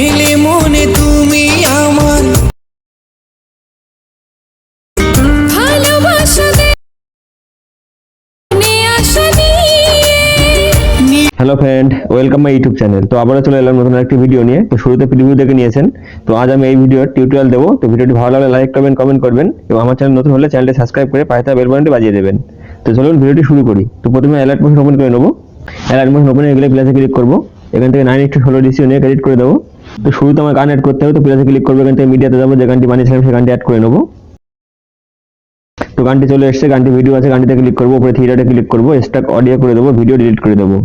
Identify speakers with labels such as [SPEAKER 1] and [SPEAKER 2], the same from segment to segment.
[SPEAKER 1] এলে মনে তুমি আমার
[SPEAKER 2] hello friend welcome my YouTube channel তো আবারও চলে এলাম নতুন একটি ভিডিও নিয়ে। তো শুরুতে প্রিভিউ দেখে নিয়েছেন। তো আজ আমি এই ভিডিওর টিউটোরিয়াল দেবো। তো ভিডিওটি ভালো লাগলে লাইক করবেন কমেন্ট করবেন। এবং আমার চ্যানেল নতুন হলে চ্যানেলটি সাবস্ক্রাইব করে পাশে থাকা বেল বাটনটি বাজিয়ে দেবেন। তো চলুন ভিডিওটি শুরু করি। তো প্রথমে অ্যালার্ট মোশন ওপেন করে নেব। অ্যালার্ট মোশন ওপেন হয়ে গেলে প্লাসে ক্লিক করব। এখান থেকে নাইন একটু ষোলো ডিসিও নিয়ে ক্রেডিট করে দেবো। তো শুরুতে আমার গান অ্যাড করতে হবে, তো প্লাসে ক্লিক করব এখান থেকে মিডিয়াতে যাব, যে গানটি বানিয়েছিলাম সেই গানটি অ্যাড করে নেব। তো গানটি চলে এসেছে, গানটি ভিডিও আছে, গানটিতে ক্লিক করব, উপরে থিয়েটারে ক্লিক করব স্টাক অডিও করে দেবো ভিডিও ডিলিট করে দেবো।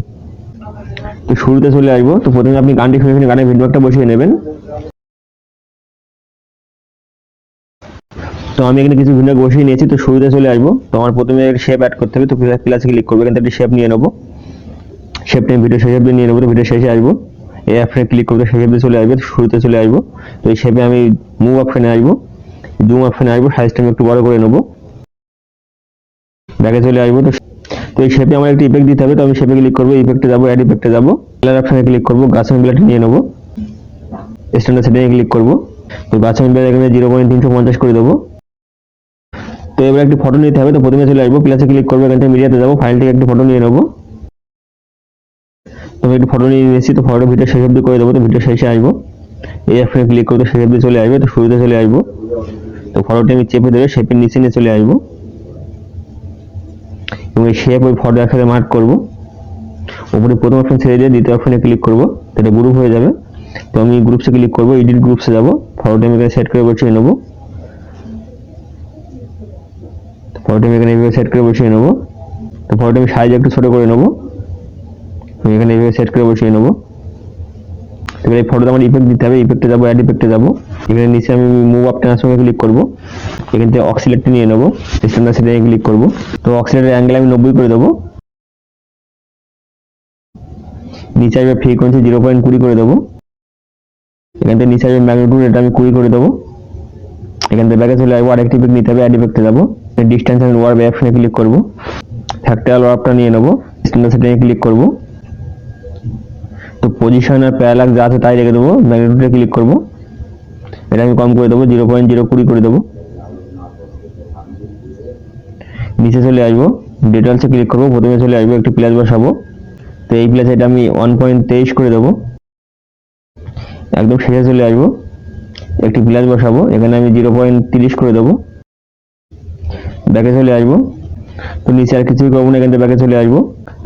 [SPEAKER 2] তো শুরুতে চলে আসব, তো প্রথমে আপনি গানটি শুনে শুনে গানের ফিডব্যাকটা বসিয়ে নেবেন। তো আমি এখানে কিছু ভিডিও বসিয়ে নিয়েছি, তো শুরুতে চলে আসব। তো আমার প্রথমে শেপ অ্যাড করতে হবে, তো প্লাসে ক্লিক করব, এখান থেকে শেপ নিয়ে নেব। শেপটা আমি ভিডিও শেষে নিয়ে নেব, তো ভিডিও শেষে আসব। এই অপশনে ক্লিক করতে সেই চলে আসবে, শুরুতে চলে আসব। তো এই শেপে আমি মুভ অপশনে আসব। জুম অপশনে আসব সাইজটা আমি একটু বড় করে নেব। ব্যাগে চলে আসব। তো তো এই শেপে আমার একটা ইফেক্ট দিতে হবে, তো আমি শেপে ক্লিক করব ইফেক্টে যাব অ্যাড ইফেক্টে যাব। কালার অপশনে ক্লিক করব গাছ মিলাটি নিয়ে নেব। স্ট্যান্ডার্ড সেটিংয়ে ক্লিক করব। তো গাছ মিলার এখানে জিরো পয়েন্ট তিনশো পঞ্চাশ করে দেবো। তো এবার একটি ফটো নিতে হবে, তো প্রথমে চলে আসব প্লাসে ক্লিক করব, এখান থেকে মিডিয়াতে যাব ফাইল থেকে একটি ফটো নিয়ে নেব। তো আমি একটু ফটো নিয়ে নিয়েছি, তো ফটো ভিডিও শেষ অব্দি করে দেবো, তো ভিডিও শেষে আসব। এই অপশনে ক্লিক করতে শেষ অব্দি চলে আসবে, তো শুরুতে চলে আসব। তো ফটোটি আমি চেপে দেবে শেপের নিচে নিয়ে চলে আসব। এবং এই শেপ ওই ফটো একসাথে মার্ক করব। উপরে প্রথম অপশন ছেড়ে দিয়ে দ্বিতীয় অপশনে ক্লিক করব এটা গ্রুপ হয়ে যাবে। তো আমি গ্রুপসে ক্লিক করব এডিট গ্রুপসে যাব। ফটোটি আমি এখানে সেট করে বসিয়ে নেব। ফটোটি আমি এখানে সেট করে বসিয়ে নেব। তো ফটোটি আমি সাইজ একটু ছোটো করে নেব। আমি এখানে এইভাবে সেট করে বসিয়ে নেব। এবার এই ফটোতে আমার ইফেক্ট দিতে হবে ইফেক্টে যাব অ্যাড ইফেক্টে যাব। এখানে নিচে আমি মুভ আপ সঙ্গে ক্লিক করব। এখান থেকে অক্সিলেটটা নিয়ে নেব স্ট্যান্ডার্ড সেটিংয়ে ক্লিক করব। তো অক্সিলেটের অ্যাঙ্গেল আমি নব্বই করে দেবো। নিচে আসবে ফ্রিকোয়েন্সি জিরো পয়েন্ট কুড়ি করে দেবো। এখান থেকে নিচে আসবে ম্যাগনিটিউড এটা আমি কুড়ি করে দেবো। এখান থেকে ব্যাগে চলে আসব, আরেকটি ইফেক্ট নিতে হবে অ্যাড ইফেক্টে যাব। ডিস্টেন্স আমি ওয়ার অপশনে ক্লিক করব। ফ্যাক্টরিয়াল ওয়ার্পটা নিয়ে নেব স্ট্যান্ডার্ড সেটিংয়ে ক্লিক করব। পজিশন আর প্যারালাক্স যা আছে তাই রেখে দেবো। ম্যাগনিটিউডে ক্লিক করব। এটা আমি কম করে দেবো জিরো পয়েন্ট জিরো কুড়ি করে দেবো। নিচে চলে আসব ডিটেলসে ক্লিক করব, প্রথমে চলে আসব, একটি প্লেস বসাবো। তো এই প্লেসে এটা আমি ওয়ান পয়েন্ট তেইশ করে দেবো। একদম শেষে চলে আসব, একটি প্লেস বসাবো, এখানে আমি জিরো পয়েন্ট তিরিশ করে দেবো। ব্যাকে চলে আসব। তো নিচে আর কিছুই করব না, এখান থেকে ব্যাকে চলে আসব।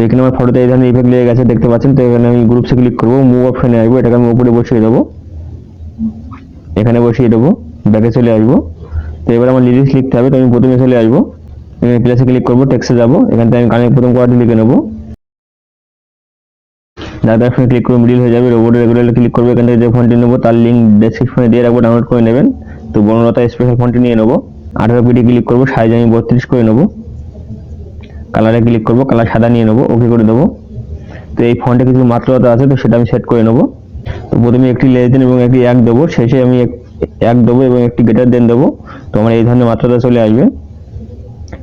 [SPEAKER 2] এখানে আমার ফটোতে এই ধরনের ইফেক্ট লেগে গেছে, দেখতে পাচ্ছেন? তো এখানে আমি গ্রুপসে ক্লিক করব মুভ অপশনে আসব, এটাকে আমি উপরে বসিয়ে দেবো। এখানে বসিয়ে দেবো ব্যাকে চলে আসব। তো এবার আমার লিরিক্স লিখতে হবে, তো আমি প্রথমে চলে আসব। এখানে প্লেসে ক্লিক করব টেক্সে যাব, এখান থেকে আমি গানের প্রথম কোয়ার্টি লিখে নেব। দাদা অপশনে ক্লিক করে মিডিল হয়ে যাবে রোবট রেগুলার ক্লিক করব, এখান থেকে যে ফোনটি নেব, তার লিঙ্ক ডেসক্রিপশনে দিয়ে রাখব ডাউনলোড করে নেবেন। তো বনলতা স্পেশাল ফোনটি নিয়ে নেব। আঠারো পিটি ক্লিক করব সাইজ আমি বত্রিশ করে নেব। কালারে ক্লিক করব কালার সাদা নিয়ে নেব ওকে করে দেবো। তো এই ফন্টে কিছু মাত্রতা আছে, তো সেটা আমি সেট করে নেব। তো প্রথমে একটি লেস দেন এবং একটি এক দেবো, শেষে আমি এক- দেবো এবং একটি গেটার দেন দেবো। তো আমার এই ধরনের মাত্রতা চলে আসবে।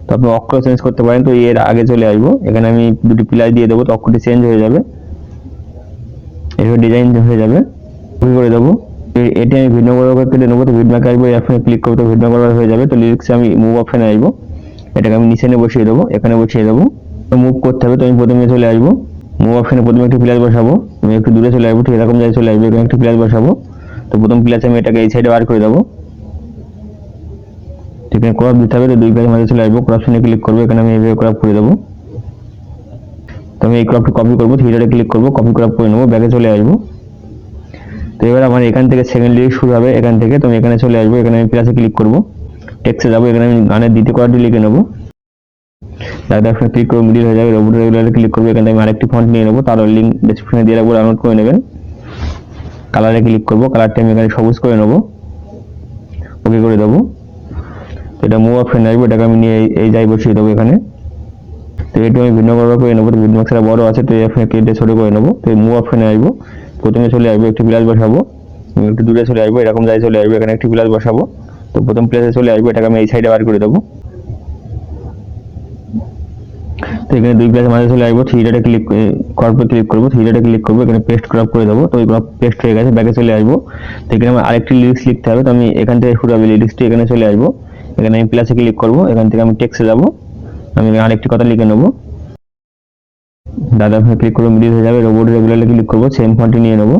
[SPEAKER 2] তো আপনি অক্ষর চেঞ্জ করতে পারেন, তো এর আগে চলে আসব। এখানে আমি দুটি প্লাই দিয়ে দেবো, তো অক্ষরটি চেঞ্জ হয়ে যাবে। এভাবে ডিজাইন হয়ে যাবে। কপি করে দেবো। এটি আমি ভিডিও করার কেটে নেব, তো ভিডিও আসব অপশনে ক্লিক করব, তো ভিডিও করার হয়ে যাবে। তো লিরিক্সে আমি মুভ অপশনে আসব। এটাকে আমি নিচে নিয়ে বসিয়ে দেবো, এখানে বসিয়ে দেবো। তো মুভ করতে হবে, তো আমি প্রথমে চলে আসব। মুভ অপশনে প্রথমে একটি প্লাস বসাবো। আমি একটু দূরে চলে আসব, ঠিক এরকম জায়গায় চলে আসব, এখানে একটি প্লাস বসাবো। তো প্রথম প্লাসে আমি এটাকে এই সাইডে বার করে দেবো। আছে ক্রপ দিতে হবে, তো দুই প্লাসের মাঝে চলে আসব। ক্রপশনে ক্লিক করব, এখানে আমি এইভাবে ক্রপ করে দেবো। তো আমি এই ক্রপটি কপি করব থ্রিডারে ক্লিক করব কপি ক্রপ করে নেব ব্যাগে চলে আসব। তো এবার আমার এখান থেকে সেকেন্ড লিরিক শুরু হবে, এখান থেকে। তো আমি এখানে চলে আসব, এখানে আমি প্লাসে ক্লিক করব। টেক্সে যাব, এখানে আমি গানের দ্বিতীয় কোয়ার্টি লিখে নেব। দাদা অপশনে ক্লিক করে মিডিল হয়ে যাবে রোবট রেগুলারে ক্লিক করব, এখান আমি আরেকটি ফন্ট নিয়ে নেব, তার লিঙ্ক ডেসক্রিপশনে দিয়ে রাখব ডাউনলোড করে নেবেন। কালারে ক্লিক করব কালারটা আমি এখানে সবুজ করে নেব। ওকে করে দেবো। তো এটা মুভ অপশন আসবে, এটাকে আমি নিয়ে এই- যাই বসিয়ে দেবো এখানে। তো এটা আমি ভিন্ন করব করে নেব তো ভিন্ন বক্সটা বড় আছে, তো এই অপশনে কেটে ছোটো করে নেব। তো মুভ অপশনে আসব, প্রথমে চলে আসব একটি প্লাস বসাবো, একটু দূরে চলে আসব, এরকম যাই চলে আসব, এখানে একটি প্লাস বসাবো। তো প্রথম প্লেসে চলে আসব, এটাকে আমি এই সাইডে বার করে দেবো। তো এখানে দুই প্লেসের মাঝে চলে আসব থ্রি ডাটা ক্লিক করার ক্লিক করব থ্রি ডাটা ক্লিক করব, এখানে পেস্ট ক্রপ করে দেবো, তো ক্রপ পেস্ট হয়ে গেছে ব্যাকে চলে আসব। তো এখানে আমার আরেকটি লিরিক্স লিখতে হবে, তো আমি এখান থেকে শুরু হবে লিরিক্সটি এখানে চলে আসব। এখানে আমি প্লাসে ক্লিক করব, এখান থেকে আমি টেক্সে যাব, আমি আরেকটি কথা লিখে নেব। দাদা ভাই ক্লিক করব মিডিল হয়ে যাবে রোবট রেগুলারে ক্লিক করব সেম ফন্টে নিয়ে নেব,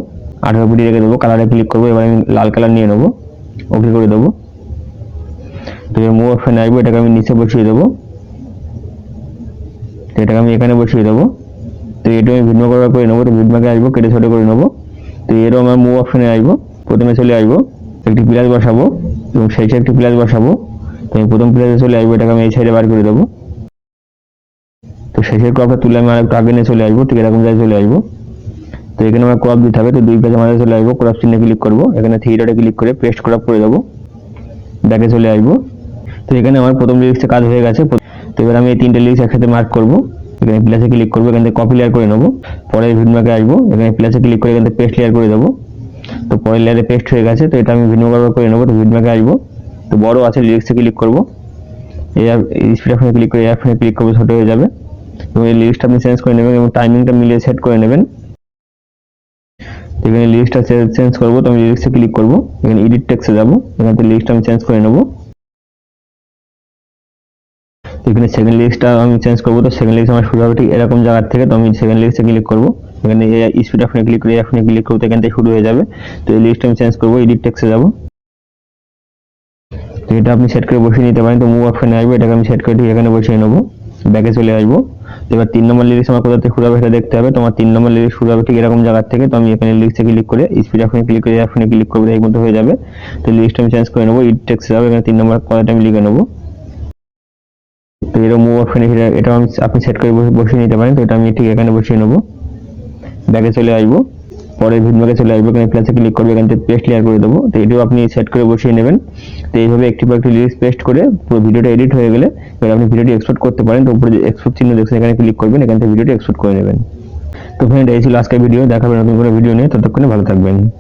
[SPEAKER 2] আঠারো পিটি রেখে দেবো কালারে ক্লিক করব, এবার আমি লাল কালার নিয়ে নেব ওকে করে দেবো। তো এবার মুভ অপশানে আসব এটাকে আমি নিচে বসিয়ে দেবো। তো এটাকে আমি এখানে বসিয়ে দেবো। তো এটা আমি ভিডমা করার করে নেব, তো ভিডমাকে আসব, কেটে ছোটো করে নেব। তো এরও আমার মুভ অপশানে আসব, প্রথমে চলে আসব, একটি প্লাস বসাবো এবং সেই সাইডে একটি প্লাস বসাবো। তো আমি প্রথম প্লাসে চলে আসব, এটাকে আমি এই সাইডে বার করে দেবো। তো শেষের ক্রপটা তুলে আমি আরেকটু আগে নিয়ে চলে আসব, ঠিক এরকম জায়গায় চলে আসব। তো এখানে আমার ক্রপ দিতে হবে, তো দুই পেজে মাঝে চলে আসব ক্রপ চিহ্নে ক্লিক করব। এখানে থ্রি ডটে ক্লিক করে পেস্ট ক্রপ করে দেবো। ব্যাকে চলে আসব। তো এখানে আমার প্রথম লিরিক্সে কাজ হয়ে গেছে। তো এবার আমি এই তিনটে লিরিক্স একসাথে মার্ক করব। এখানে প্লাসে ক্লিক করব, এখান থেকে কপি লেয়ার করে নেব। পরে ভিডমাকে আসব। এখানে প্লাসে ক্লিক করে এখান থেকে পেস্ট লেয়ার করে দেবো। তো পরের লেয়ারে পেস্ট হয়ে গেছে, তো এটা আমি ভিডিও ব্যবহার করে নেব। তো ভিডমাকে আসব। তো বড় আছে লিরিক্সে ক্লিক করব। এই স্পিড অপশনে ক্লিক করে অপশনে ক্লিক করব, ছোটো হয়ে যাবে। এবং এই লিস্টটা আপনি চেঞ্জ করে নেবেন এবং টাইমিংটা মিলিয়ে সেট করে নেবেন। এখানে লিস্টটা চেঞ্জ করব। তো আমি লিরিক্সে ক্লিক করব। এখানে এডিট টেক্সে যাব। এখান থেকে লিস্টটা আমি চেঞ্জ করে নেব। এখানে সেকেন্ড লিস্টটা আমি চেঞ্জ করব, তো সেকেন্ড লিস্ট আমার শুরু হবে ঠিক এরকম জায়গার থেকে, তো আমি সেকেন্ড লিস্টে ক্লিক করব। এখানে স্পিড অপশনে ক্লিক করে এখনে ক্লিক করব এখান থেকে শুরু হয়ে যাবে। তো এই লিস্ট আমি চেঞ্জ করব এডিট টেক্সে যাব। তো এটা আপনি সেট করে বসিয়ে নিতে পারেন, তো মুভ অপশনে আসবে, এটাকে আমি সেট করে ঠিক এখানে বসিয়ে নেব। ব্যাকে চলে আসব। তো এবার তিন নম্বর লিরিক্স আমার কোথা থেকে শুরু হবে সেটা দেখতে হবে। তোমার তিন নম্বর লিরিক্স শুরু হবে ঠিক এরকম জায়গার থেকে, তো আমি এখানে লিরিক্সে ক্লিক করে স্পিড অপশনে ক্লিক করে অপশনে ক্লিক করব এই মতো হয়ে যাবে। তো লিরিক্সটা আমি চেঞ্জ করে নেব ইট টেক্সে যাবে, এখানে তিন নম্বর কথাটা আমি লিখে নেব। এরকম মুভ অপশনে এটা আমি আপনি সেট করে বসে- বসিয়ে নিতে পারেন, তো এটা আমি ঠিক এখানে বসিয়ে নেব। ব্যাগে চলে আসব। পরে ভিডমাকে চলে আসব, এখানে প্লাসে ক্লিক করব, এখান থেকে পেস্ট লেয়ার করে দেবো। তো এটাও আপনি সেট করে বসিয়ে নেবেন। তো এইভাবে একটি পর একটি লিরিক্স পেস্ট করে পুরো ভিডিওটা এডিট হয়ে গেলে এবার আপনি ভিডিওটি এক্সপোর্ট করতে পারেন। তো উপরে যে এক্সপোর্ট চিহ্ন দেখছেন, এখানে ক্লিক করবেন, এখান থেকে ভিডিওটি এক্সপোর্ট করে নেবেন। তো ফ্রেন্ড এই ছিল আজকের ভিডিও দেখাবেন নতুন করে ভিডিও নিয়ে। ততক্ষণে ভালো থাকবেন।